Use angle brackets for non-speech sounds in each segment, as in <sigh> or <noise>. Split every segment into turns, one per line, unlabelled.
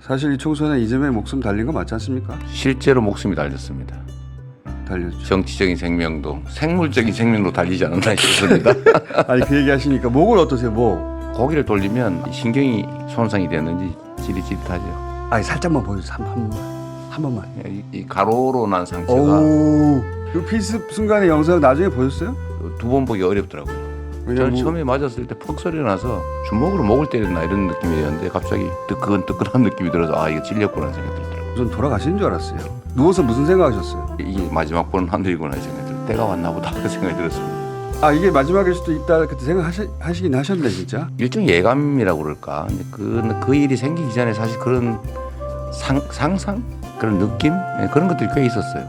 사실 이 총선에 이재명의 목숨 달린 거 맞지 않습니까?
실제로 목숨이 달렸습니다.
달렸죠.
정치적인 생명도 생물적인 생명도 달리지 않았나 싶습니다. <laughs>
아니 그 얘기 하시니까 목을 어떠세요? 목.
고기를 돌리면 신경이 손상이 됐는지 지릿지릿하죠.
아니 살짝만 보여주세요. 한, 한 번만. 한 번만.
이, 이 가로로 난 상처가
오. 그 필습 순간의 영상 나중에 보셨어요?
두 번 보기 어렵더라고요. 저는
뭐-
처음에 맞았을 때 퍽 소리가 나서 주먹으로 목을 때렸나 이런 느낌이었는데 갑자기 뜨끈뜨끈한 느낌이 들어서 아 이거 찔렸구나 생각이 들더라고요.
전 돌아가시는 줄 알았어요. 누워서 무슨 생각하셨어요?
이게 마지막 번 하늘이구나 이 생각이 들어 때가 왔나 보다 그 생각이 들었습니다.
아 이게 마지막일 수도 있다 그때 생각하시긴 하셨네 진짜.
일종 예감이라고 그럴까. 근데 그, 그 일이 생기기 전에 사실 그런 상, 상상 그런 느낌 예, 그런 것들이 꽤
있었어요.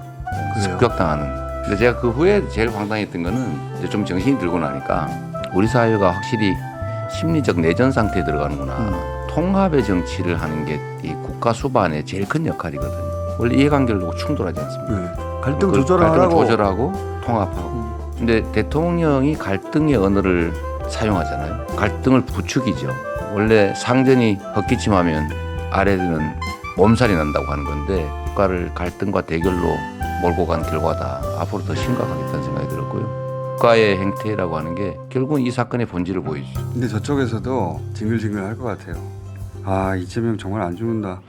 습격당하는. 근데 제가 그 후에 제일 황당했던 거는 이제 좀 정신이 들고 나니까 우리 사회가 확실히 심리적 내전 상태에 들어가는구나.
음.
통합의 정치를 하는 게 이 국가 수반의 제일 큰 역할이거든요. 원래 이해관계를 두고 충돌하지 않습니까?
네. 갈등
그
조절하라고.
갈등을 조절하고 통합하고. 근데 대통령이 갈등의 언어를 사용하잖아요. 갈등을 부추기죠. 원래 상전이 헛기침하면 아래는 몸살이 난다고 하는 건데 국가를 갈등과 대결로 몰고 간 결과다. 앞으로 더 심각하겠다는 생각이 들었고요. 국가의 행태라고 하는 게 결국은 이 사건의 본질을 보여주죠.
근데 저쪽에서도 징글징글 할 것 같아요. 아 이재명 정말 안 죽는다.